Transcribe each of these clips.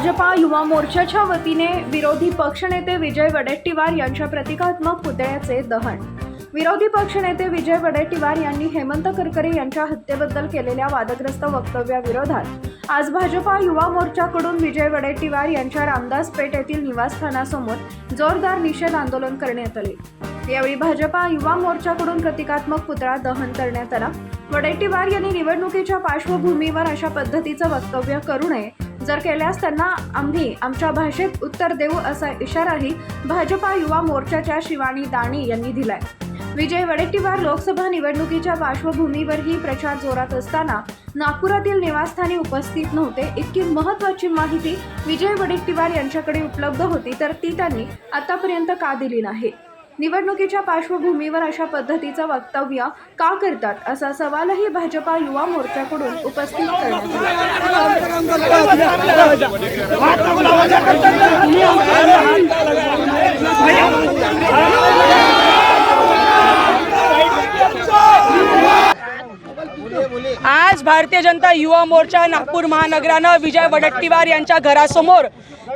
भाजपा युवा मोर्चाच्या वतीने विरोधी पक्षनेते विजय वडेट्टीवार यांच्या प्रतिकात्मक पुतळ्याचे दहन. विरोधी पक्षनेते विजय वडेट्टीवार यांनी हेमंत करकरे यांच्या हत्येबद्दल केलेल्या वादग्रस्त वक्तव्याविरोधात आज भाजपा युवा मोर्चाकडून विजय वडेट्टीवार यांच्या रामदास पेठ येथील निवासस्थानासमोर जोरदार निषेध आंदोलन करण्यात आले. यावेळी भाजपा युवा मोर्चाकडून प्रतिकात्मक पुतळा दहन करण्यात आला. वडेट्टीवार यांनी निवडणुकीच्या पार्श्वभूमीवर अशा पद्धतीचं वक्तव्य करू नये जर केल्यास त्यांना आम्ही आमच्या भाषेत उत्तर देऊ असा इशाराही भाजपा युवा मोर्चाच्या शिवानी दाणी यांनी दिलाय. विजय वडेट्टीवार लोकसभा निवडणुकीच्या पार्श्वभूमीवरही प्रचार जोरात असताना नागपुरातील निवासस्थानी उपस्थित नव्हते. इतकी महत्वाची माहिती विजय वडेट्टीवार यांच्याकडे उपलब्ध होती तर ती त्यांनी आतापर्यंत का दिली नाही? निवडणुकीच्या पार्श्वभूमीवर अशा पद्धतीचं वक्तव्य का करतात असा सवालही भाजपा युवा मोर्चाकडून उपस्थित करण्यात आला. आज भारतीय जनता युवा मोर्चा नागपूर महानगरानं विजय वडट्टीवार यांच्या घरासमोर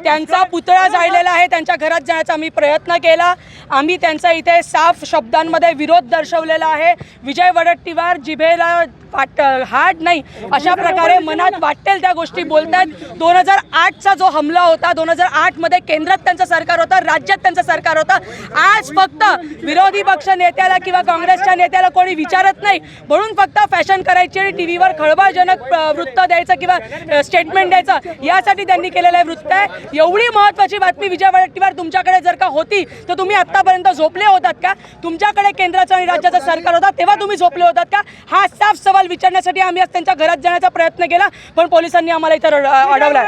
त्यांचा पुतळा जाळलेला आहे. त्यांच्या घरात जाण्याचा आम्ही प्रयत्न केला. आम्ही त्यांचा इथे साफ शब्दांमध्ये विरोध दर्शवलेला आहे. विजय वडट्टीवार जिभेला वाट हार्ड नाही अशा प्रकारे मनात वाटेल त्या गोष्टी बोलतात. दोन हजार आठचा जो हमला होता दोन हजार आठमध्ये केंद्रात त्यांचं सरकार होतं राज्यात त्यांचं सरकार होतं. आज फक्त विरोधी पक्ष नेत्याला किंवा काँग्रेसच्या नेत्याला कोणी विचारत नाही. म्हणून फक्त फॅशन करायची आणि टी व्हीवर खळबळजनक वृत्त द्यायचं किंवा स्टेटमेंट द्यायचं यासाठी त्यांनी केलेलं आहे वृत्त आहे. एवढी महत्त्वाची बातमी विजय वडेट्टीवार तुमच्याकडे जर का होती तर तुम्ही आत्तापर्यंत झोपले होतात का? तुमच्याकडे केंद्राचं आणि राज्याचं सरकार होता तेव्हा तुम्ही झोपले होतात का? हा साफ सवाल विचारण्यासाठी आम्ही आज त्यांच्या घरात जाण्याचा प्रयत्न केला पण पोलिसांनी आम्हाला इथं अडवला